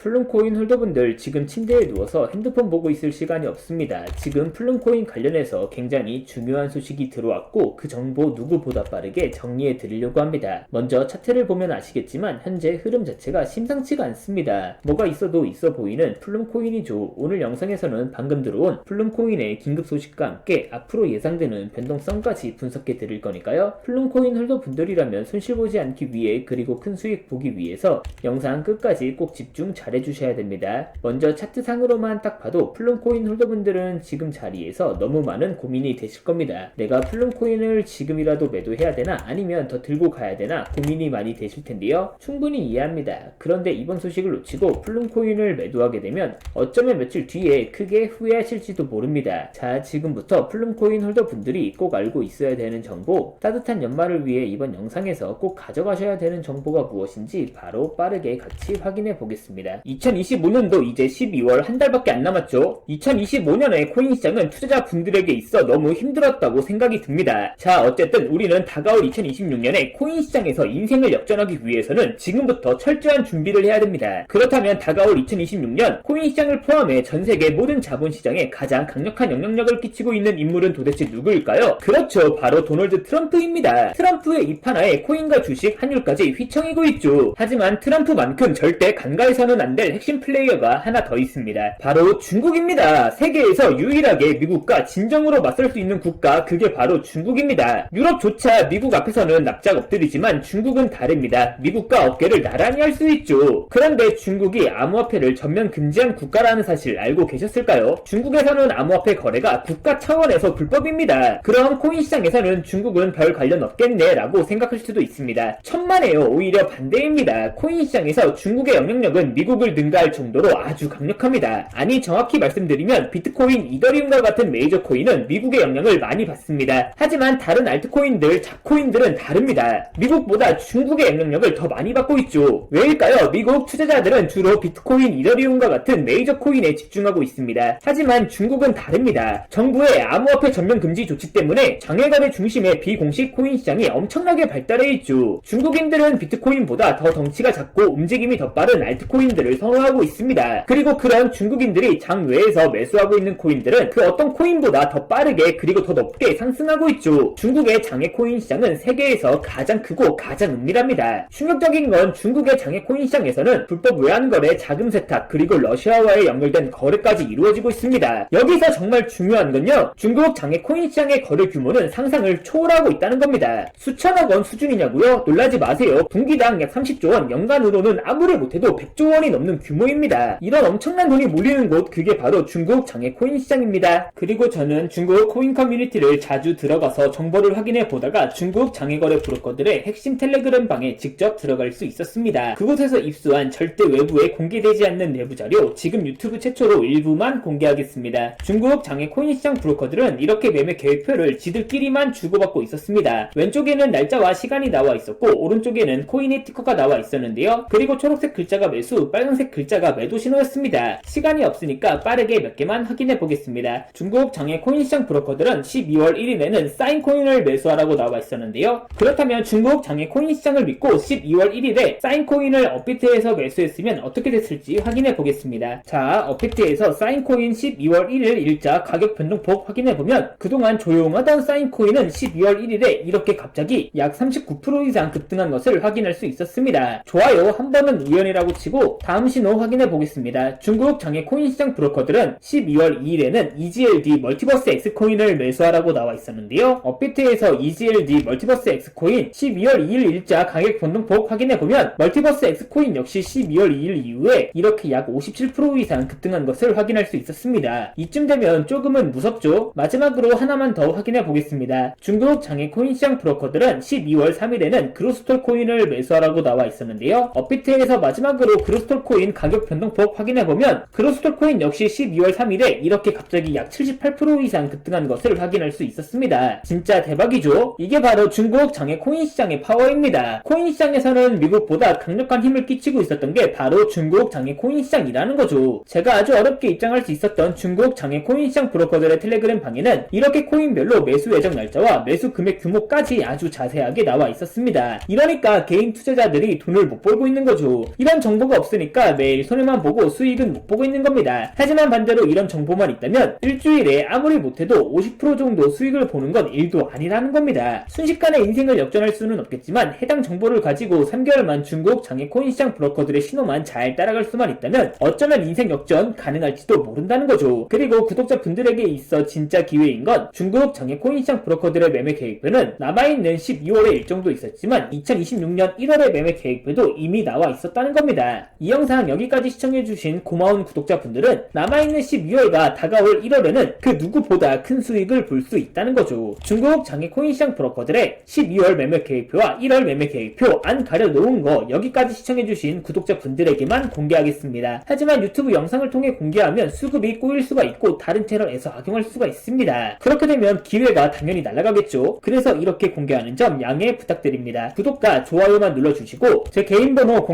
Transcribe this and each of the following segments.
플룸코인 홀더분들 지금 침대에 누워서 핸드폰 보고 있을 시간이 없습니다. 지금 플룸코인 관련해서 굉장히 중요한 소식이 들어왔고 그 정보 누구보다 빠르게 정리해 드리려고 합니다. 먼저 차트를 보면 아시겠지만 현재 흐름 자체가 심상치가 않습니다. 뭐가 있어도 있어 보이는 플룸코인이죠. 오늘 영상에서는 방금 들어온 플룸코인의 긴급 소식과 함께 앞으로 예상되는 변동성까지 분석해 드릴 거니까요. 플룸코인 홀더분들이라면 손실 보지 않기 위해 그리고 큰 수익 보기 위해서 영상 끝까지 꼭 집중 잘 해주셔야 됩니다. 먼저 차트상으로만 딱 봐도 플룸코인 홀더분들은 지금 자리에서 너무 많은 고민이 되실 겁니다. 내가 플룸코인을 지금이라도 매도해야 되나 아니면 더 들고 가야 되나 고민이 많이 되실 텐데요. 충분히 이해합니다. 그런데 이번 소식을 놓치고 플룸코인을 매도하게 되면 어쩌면 며칠 뒤에 크게 후회하실지도 모릅니다. 자, 지금부터 플룸코인 홀더분들이 꼭 알고 있어야 되는 정보, 따뜻한 연말을 위해 이번 영상에서 꼭 가져가셔야 되는 정보가 무엇인지 바로 빠르게 같이 확인해 보겠습니다. 2025년도 이제 12월 한 달밖에 안 남았죠. 2025년에 코인 시장은 투자자 분들에게 있어 너무 힘들었다고 생각이 듭니다. 자, 어쨌든 우리는 다가올 2026년에 코인 시장에서 인생을 역전하기 위해서는 지금부터 철저한 준비를 해야 됩니다. 그렇다면 다가올 2026년 코인 시장을 포함해 전 세계 모든 자본 시장에 가장 강력한 영향력을 끼치고 있는 인물은 도대체 누구일까요? 그렇죠. 바로 도널드 트럼프입니다. 트럼프의 입 하나에 코인과 주식, 환율까지 휘청이고 있죠. 하지만 트럼프만큼 절대 간과해서는 안될 핵심 플레이어가 하나 더 있습니다. 바로 중국입니다. 세계에서 유일하게 미국과 진정으로 맞설 수 있는 국가 그게 바로 중국입니다. 유럽조차 미국 앞에서는 납작 엎드리지만 중국은 다릅니다. 미국과 어깨를 나란히 할 수 있죠. 그런데 중국이 암호화폐를 전면 금지한 국가라는 사실 알고 계셨을까요? 중국에서는 암호화폐 거래가 국가 차원에서 불법입니다. 그럼 코인 시장에서는 중국은 별 관련 없겠네 라고 생각할 수도 있습니다. 천만에요. 오히려 반대입니다. 코인 시장에서 중국의 영향력은 미국 을 능가할 정도로 아주 강력합니다. 아니 정확히 말씀드리면 비트코인, 이더리움과 같은 메이저 코인은 미국의 영향을 많이 받습니다. 하지만 다른 알트코인들, 잡코인들은 다릅니다. 미국보다 중국의 영향력을 더 많이 받고 있죠. 왜일까요? 미국 투자자들은 주로 비트코인, 이더리움과 같은 메이저 코인에 집중하고 있습니다. 하지만 중국은 다릅니다. 정부의 암호화폐 전면 금지 조치 때문에 장외거래 중심의 비공식 코인 시장이 엄청나게 발달해 있죠. 중국인들은 비트코인보다 더 덩치가 작고 움직임이 더 빠른 알트코인들을 선호하고 있습니다. 그리고 그런 중국인들이 장외에서 매수하고 있는 코인들은 그 어떤 코인보다 더 빠르게 그리고 더 높게 상승하고 있죠. 중국의 장외 코인 시장은 세계에서 가장 크고 가장 은밀합니다. 충격적인 건 중국의 장외 코인 시장에서는 불법 외환거래, 자금 세탁, 그리고 러시아와의 연결된 거래까지 이루어지고 있습니다. 여기서 정말 중요한 건요. 중국 장외 코인 시장의 거래 규모는 상상을 초월하고 있다는 겁니다. 수천억 원 수준이냐고요? 놀라지 마세요. 분기당 약 30조 원, 연간으로는 아무리 못해도 100조 원이 넘는 규모입니다. 이런 엄청난 돈이 몰리는 곳 그게 바로 중국 장외 코인 시장입니다. 그리고 저는 중국 코인 커뮤니티를 자주 들어가서 정보를 확인해 보다가 중국 장외거래 브로커들의 핵심 텔레그램 방에 직접 들어갈 수 있었습니다. 그곳에서 입수한 절대 외부에 공개되지 않는 내부 자료 지금 유튜브 최초로 일부만 공개하겠습니다. 중국 장외 코인 시장 브로커들은 이렇게 매매 계획표를 지들끼리만 주고받고 있었습니다. 왼쪽에는 날짜와 시간이 나와 있었고 오른쪽에는 코인의 티커가 나와 있었는데요. 그리고 초록색 글자가 매수, 빨간 색 글자가 매도 신호였습니다. 시간이 없으니까 빠르게 몇 개만 확인해 보겠습니다. 중국 장외 코인 시장 브로커들은 12월 1일에는 사인 코인을 매수하라고 나와 있었는데요. 그렇다면 중국 장외 코인 시장을 믿고 12월 1일에 사인 코인을 업비트에서 매수했으면 어떻게 됐을지 확인해 보겠습니다. 자, 업비트에서 사인 코인 12월 1일 일자 가격 변동폭 확인해 보면 그동안 조용하던 사인 코인은 12월 1일에 이렇게 갑자기 약 39% 이상 급등한 것을 확인할 수 있었습니다. 좋아요. 한 번은 우연이라고 치고 다음 신호 확인해 보겠습니다. 중국 장외 코인 시장 브로커들은 12월 2일에는 EGLD 멀티버스 X 코인을 매수하라고 나와 있었는데요. 업비트에서 EGLD 멀티버스 X 코인 12월 2일 일자 가격 변동폭 확인해 보면 멀티버스 X 코인 역시 12월 2일 이후에 이렇게 약 57% 이상 급등한 것을 확인할 수 있었습니다. 이쯤 되면 조금은 무섭죠? 마지막으로 하나만 더 확인해 보겠습니다. 중국 장외 코인 시장 브로커들은 12월 3일에는 그로스톨 코인을 매수하라고 나와 있었는데요. 업비트에서 마지막으로 그로스톨 코인 가격 변동폭 확인해 보면 그로스톨 코인 역시 12월 3일에 이렇게 갑자기 약 78% 이상 급등한 것을 확인할 수 있었습니다. 진짜 대박이죠? 이게 바로 중국 장외 코인 시장의 파워입니다. 코인 시장에서는 미국보다 강력한 힘을 끼치고 있었던 게 바로 중국 장외 코인 시장이라는 거죠. 제가 아주 어렵게 입장할 수 있었던 중국 장외 코인 시장 브로커들의 텔레그램 방에는 이렇게 코인별로 매수 예정 날짜와 매수 금액 규모까지 아주 자세하게 나와 있었습니다. 이러니까 개인 투자자들이 돈을 못 벌고 있는 거죠. 이런 정보가 없으니까 보니까 매일 손해만 보고 수익은 못 보고 있는 겁니다. 하지만 반대로 이런 정보만 있다면 일주일에 아무리 못해도 50% 정도 수익을 보는 건 일도 아니라는 겁니다. 순식간에 인생을 역전할 수는 없겠지만 해당 정보를 가지고 3개월만 중국 장외 코인 시장 브로커들의 신호만 잘 따라갈 수만 있다면 어쩌면 인생 역전 가능할지도 모른다는 거죠. 그리고 구독자 분들에게 있어 진짜 기회인 건 중국 장외 코인 시장 브로커들의 매매 계획표는 남아있는 12월에 일정도 있었지만 2026년 1월의 매매 계획표도 이미 나와 있었다는 겁니다. 이영 상 여기까지 시청해주신 고마운 구독자분들은 남아있는 12월과 다가올 1월에는 그 누구보다 큰 수익을 볼 수 있다는 거죠. 중국 장외 코인 시장 브로커들의 12월 매매 계획표와 1월 매매 계획표 안 가려놓은 거 여기까지 시청해주신 구독자분들에게만 공개하겠습니다. 하지만 유튜브 영상을 통해 공개하면 수급이 꼬일 수가 있고 다른 채널에서 악용할 수가 있습니다. 그렇게 되면 기회가 당연히 날아가겠죠. 그래서 이렇게 공개하는 점 양해 부탁드립니다. 구독과 좋아요만 눌러주시고 제 개인 번호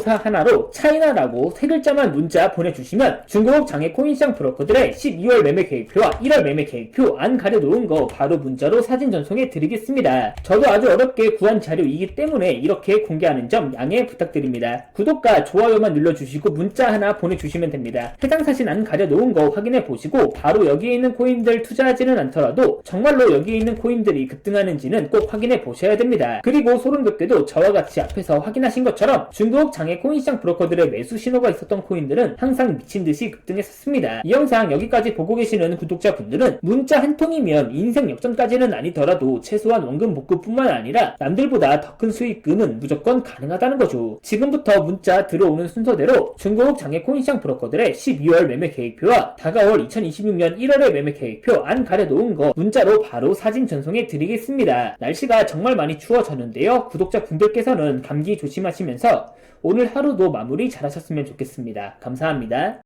010-2634-5541로 차이나라고 세 글자만 문자 보내주시면 중국 장외 코인시장 브로커들의 12월 매매 계획표와 1월 매매 계획표 안 가려놓은 거 바로 문자로 사진 전송해 드리겠습니다. 저도 아주 어렵게 구한 자료이기 때문에 이렇게 공개하는 점 양해 부탁드립니다. 구독과 좋아요만 눌러주시고 문자 하나 보내주시면 됩니다. 해당 사진 안 가려놓은 거 확인해 보시고 바로 여기에 있는 코인들 투자하지는 않더라도 정말로 여기에 있는 코인들이 급등하는지는 꼭 확인해 보셔야 됩니다. 그리고 소름 돋게도 저와 같이 앞에서 확인하신 것처럼 중국 장외 코인시장 브로커들의 매수 신호가 있었던 코인들은 항상 미친 듯이 급등했었습니다. 이 영상 여기까지 보고 계시는 구독자분들은 문자 한 통이면 인생 역전까지는 아니더라도 최소한 원금 복구뿐만 아니라 남들보다 더 큰 수익금은 무조건 가능하다는 거죠. 지금부터 문자 들어오는 순서대로 중국 장외 코인시장 브로커들의 12월 매매 계획표와 다가올 2026년 1월의 매매 계획표 안 가려놓은 거 문자로 바로 사진 전송해 드리겠습니다. 날씨가 정말 많이 추워졌는데요. 구독자 분들께서는 감기 조심하시면서 오늘 하루도 마무리 잘하셨으면 좋겠습니다. 감사합니다.